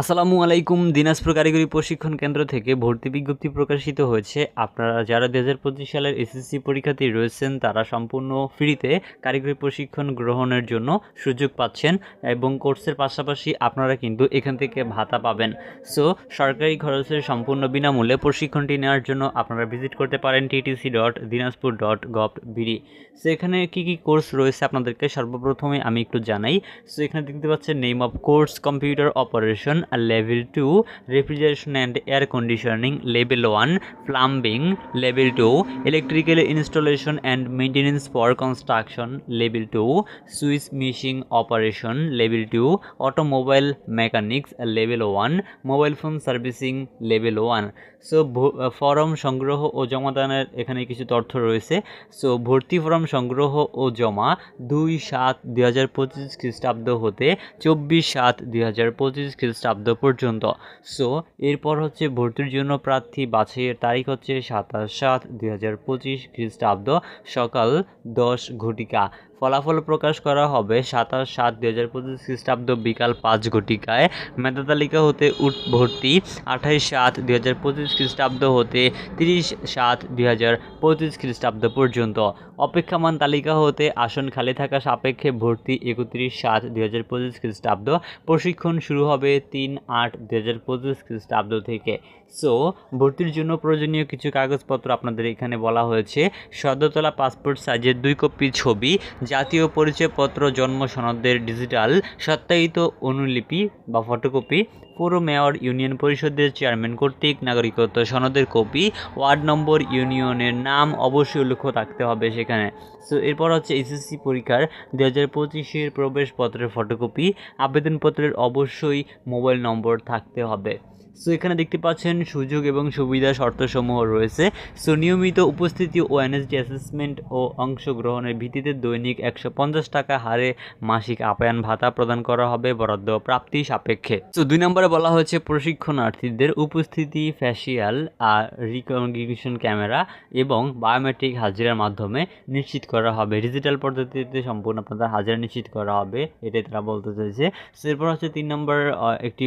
আসসালামু আলাইকুম, দিনাজপুর কারিগরি প্রশিক্ষণ কেন্দ্র থেকে ভর্তি বিজ্ঞপ্তি প্রকাশিত হয়েছে। আপনারা যারা দু হাজার পঁচিশ সালের এসএসসি পরীক্ষার্থী রয়েছেন, তারা সম্পূর্ণ ফ্রিতে কারিগরি প্রশিক্ষণ গ্রহণের জন্য সুযোগ পাচ্ছেন এবং কোর্সের পাশাপাশি আপনারা কিন্তু এখান থেকে ভাতা পাবেন। সো, সরকারি খরচের সম্পূর্ণ বিনামূল্যে প্রশিক্ষণটি নেওয়ার জন্য আপনারা ভিজিট করতে পারেন TTC dot Dinajpur dot gov BD so, এখানে কী কী কোর্স রয়েছে আপনাদেরকে সর্বপ্রথমে আমি একটু জানাই। সো, এখানে দেখতে পাচ্ছেন name of course computer operation level two refrigeration and air conditioning level one plumbing level two electrical installation and maintenance for construction level two switch machine operation level two automobile mechanics level one mobile phone servicing level one so form সংগ্রহ ও জমাদানের এখানে কিছু তথ্য রয়েছে। So ভর্তি form সংগ্রহ ও জমা দুই সাত দুই হাজার পঁচিশ খ্রিস্টাব্দ হতে চব্বিশ সাত দুই হাজার পঁচিশ খ্রিস্টাব্দ পর্যন্ত। সো এরপর হচ্ছে ভর্তির জন্য প্রার্থী বাছাইয়ের তারিখ হচ্ছে সাতাশ সাত দুই হাজার পঁচিশ খ্রিস্টাব্দ সকাল দশ ঘটিকা। ফলাফল প্রকাশ করা হবে সাতাশ সাত দুই হাজার পঁচিশ খ্রিস্টাব্দ বিকাল পাঁচ ঘটিকায়। মেধা তালিকা হতে ভর্তি আঠাইশ সাত দুই হাজার পঁচিশ খ্রিস্টাব্দ হতে তিরিশ সাত দুই হাজার পঁচিশ খ্রিস্টাব্দ পর্যন্ত। অপেক্ষামান তালিকা হতে আসন খালি থাকা সাপেক্ষে ভর্তি একত্রিশ সাত দুই হাজার পঁচিশ খ্রিস্টাব্দ। প্রশিক্ষণ শুরু হবে তিন আট দুই হাজার পঁচিশ খ্রিস্টাব্দ থেকে। সো ভর্তির জন্য প্রয়োজনীয় কিছু কাগজপত্র আপনাদের এখানে বলা হয়েছে। সদ্যতলা পাসপোর্ট সাইজের দুই কপি ছবি জাতীয় পরিচয়পত্র জন্ম সনদের ডিজিটাল সত্যায়িত অনুলিপি বা ফটোকপি পৌর মেয়র ইউনিয়ন পরিষদের চেয়ারম্যান কর্তৃক নাগরিকত্ব সনদের কপি, ওয়ার্ড নম্বর, ইউনিয়নের নাম অবশ্যই উল্লেখ থাকতে হবে সেখানে। সো এরপর হচ্ছে এসএসসি পরীক্ষার দু হাজার পঁচিশের প্রবেশপত্রের ফটোকপি, আবেদনপত্রের অবশ্যই মোবাইল নম্বর থাকতে হবে। সো এখানে দেখতে পাচ্ছেন সুযোগ এবং সুবিধা শর্তসমূহ রয়েছে। সো নিয়মিত উপস্থিতি ও এনএসডি অ্যাসেসমেন্ট ও অংশগ্রহণের ভিত্তিতে দৈনিক একশো পঞ্চাশ টাকা হারে মাসিক আপায়ন ভাতা প্রদান করা হবে বরাদ্দ প্রাপ্তি সাপেক্ষে। সো দুই নম্বরে বলা হয়েছে প্রশিক্ষণার্থীদের উপস্থিতি ফ্যাশিয়াল আর রিকগনিশন ক্যামেরা এবং বায়োমেট্রিক হাজিরার মাধ্যমে নিশ্চিত করা হবে। ডিজিটাল পদ্ধতিতে সম্পূর্ণ আপনাদের হাজিরা নিশ্চিত করা হবে, এটাই তারা বলতে চাইছে। সো এরপর হচ্ছে তিন নম্বর একটি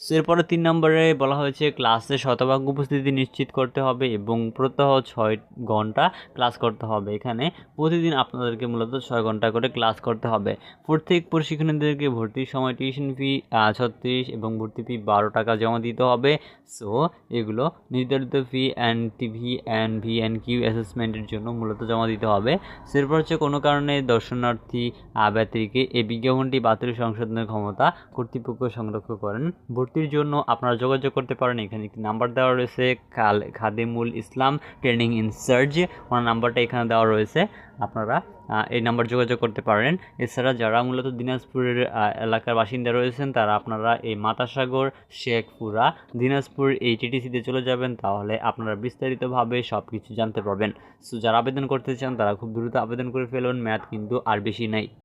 এরপরে তিন নম্বরে বলা হয়েছে ক্লাসে শতভাগ উপস্থিতি নিশ্চিত করতে হবে এবং প্রত্যহ ছয় ঘণ্টা ক্লাস করতে হবে। এখানে প্রতিদিন আপনাদেরকে মূলত ছয় ঘণ্টা করে ক্লাস করতে হবে। প্রত্যেক প্রশিক্ষণীদেরকে ভর্তির সময় টিউশন ফি ছত্রিশ এবং ভর্তি ফি বারো টাকা জমা দিতে হবে। সো এগুলো নির্ধারিত fee and TV and V and Q অ্যাসেসমেন্টের জন্য মূলত জমা দিতে হবে। এরপর হচ্ছে কোনো কারণে দর্শনার্থী আহ, ব্যতিরিকে এই বিজ্ঞাপনটি বাতিল সংশোধনের ক্ষমতা কর্তৃপক্ষ সংরক্ষণ করেন। ভর্তির জন্য আপনারা যোগাযোগ করতে পারেন। এখানে একটি নাম্বার দেওয়া রয়েছে, খাল Khadimul Islam training in charge ওনার নাম্বারটা এখানে দেওয়া রয়েছে। আপনারা এই নাম্বার যোগাযোগ করতে পারেন। এছাড়া যারা মূলত দিনাজপুরের এলাকার বাসিন্দা রয়েছেন, তারা আপনারা এই মাতাসাগর, শেখপুরা, দিনাজপুর, এই টিটিসিতে চলে যাবেন। তাহলে আপনারা বিস্তারিতভাবে সব কিছু জানতে পারবেন। সো যারা আবেদন করতে চান, তারা খুব দ্রুত আবেদন করে ফেলুন। ম্যাথ কিন্তু আর বেশি নাই।